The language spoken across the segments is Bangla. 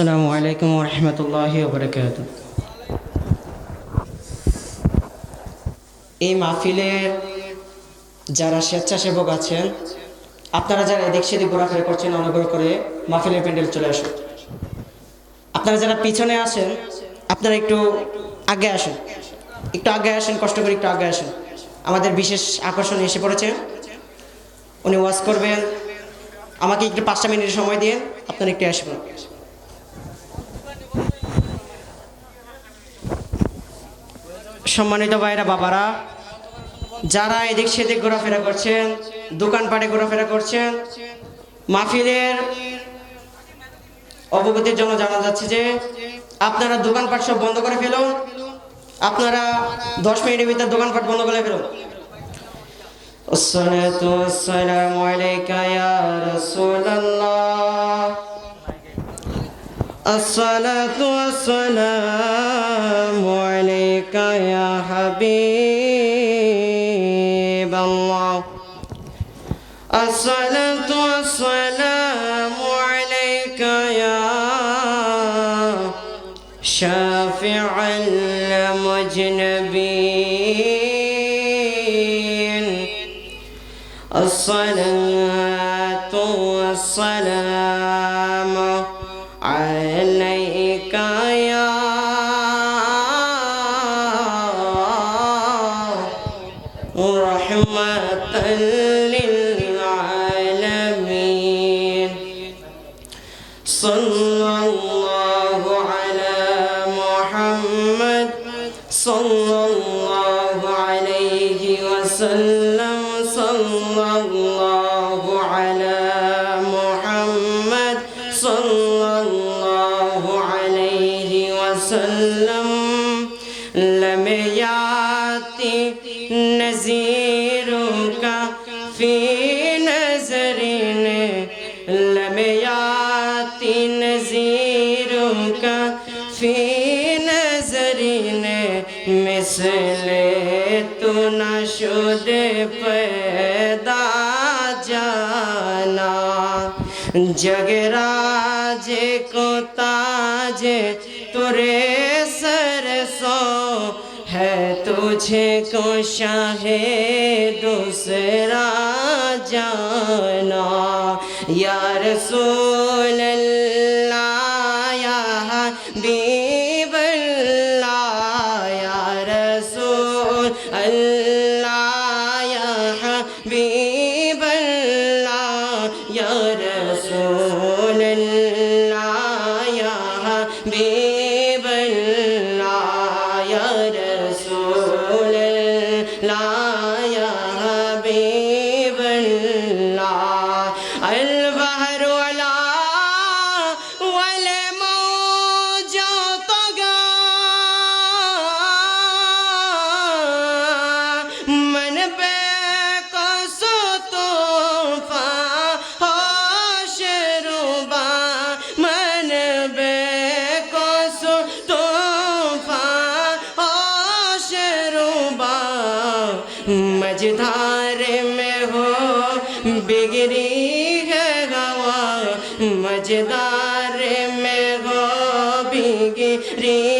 আসসালামু আলাইকুম রহমতুল্লাহ বরকাত এই মাহফিলের যারা স্বেচ্ছাসেবক আছেন, আপনারা যারা এদিক সেদিক ঘোরাফেরা করছেন, অনুগ্রহ করে মাহফিলের প্যান্ডেল চলে আসুন। আপনারা যারা পিছনে আসেন আপনারা একটু আগে আসেন। একটু আগে আসেন, কষ্ট করে একটু আগে আসেন। আমাদের বিশেষ আকর্ষণ এসে পড়েছে। উনি ওয়াজ করবেন। আমাকে একটু পাঁচটা মিনিট সময় দিয়ে আপনারা একটু আসবেন। সম্মানিত ভাইরা বাবারা যারা এদিক সেদিক ঘোরাফেরা করছেন দোকানপাটে ঘোরাফেরা করছেন মাহফিলের অবগতির জন্য জানা যাচ্ছে যে আপনারা দোকানপাট সব বন্ধ করে ফেলুন আপনারা দশ মিনিটের ভিতরে দোকানপাট বন্ধ করে ফেলুন الصلاة والسلام عليك يا رسول الله الصلاة والسلام عليك يا حبيب الله. الصلاة والسلام عليك يا شافع المجنبين. الصلاة والسلام رحمة للعالمين. صلى الله على محمد. صلى الله عليه وسلم. نظیروں کا فی نظرین لمیاتی نظیروں کا فی نظرین، مثل تو نشد پیدا جانا۔ جگ راج کو تاج ترے سر ہے تجھے کو شاہ دوسرا جانا یا رسول মায়া مجدار میں ہو بگری ہے ہوا۔ مجدار میں ہو بگری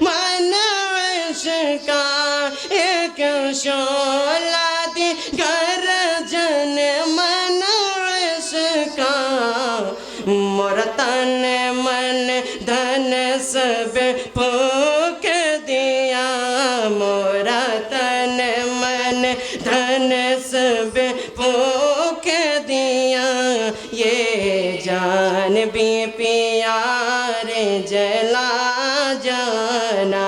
من عشق کا ایک شعلہ گر جن من عشق کا مرتن من دھن سب پھوک دیا مرتن من دھن سب پھوک دیا، یہ جان بھی پیار جلا जाना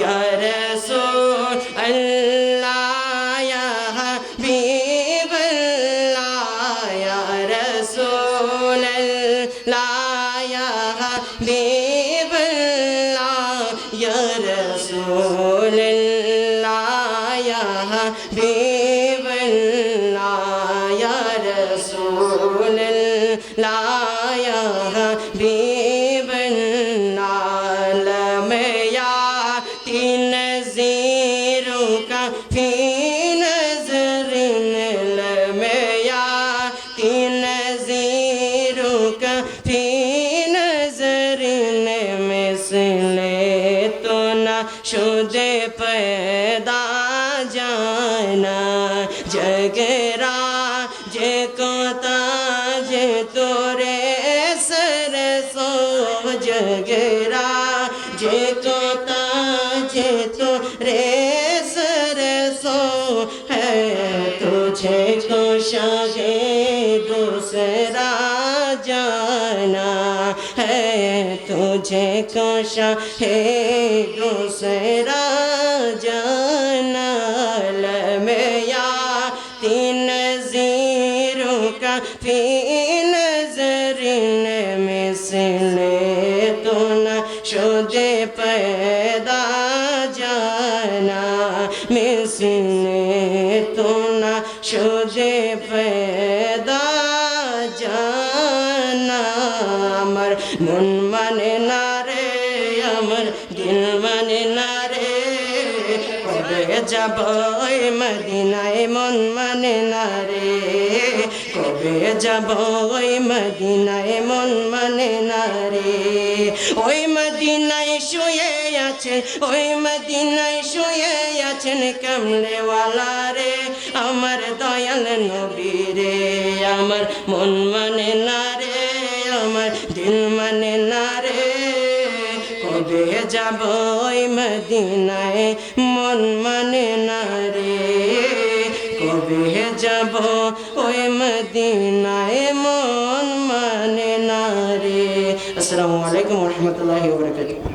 या रसूल अल्लाह या हबीब अल्लाह या रसूल अल्लाह या हबीब अल्लाह या मिसले तो न शुद्ध पैदा जाना जगरा जे को ताज तोरे सर सो जगरा जे को ताज तो रे सर सो है तुझे को शाहे दूसरा مجھے کاشا ہے دوسرا جانا میں یا تین زیروں کا فی نظر میں سلے تو نہ شد پیدا جانا میں سلے আমার দিল মানে না রে। কবে যাব মদিনায়? মন মানে না রে। কবে যাব ওই মদিনায়? মন মানে না রে। ওই মদিনায় শুয়ে আছেন ওই মদিনায় শুয়ে আছেন কামড়েওয়ালা রে। আমার দয়াল নবী রে, আমার মন মানে না রে। আমার দিল মানে যাব মদিনায়। মন মানে না রে, কবে যাব ওই মদিনায়? মন মানে না রে। আসসালামু আলাইকুম রহমতুল্লাহি ওবরাকাতুহু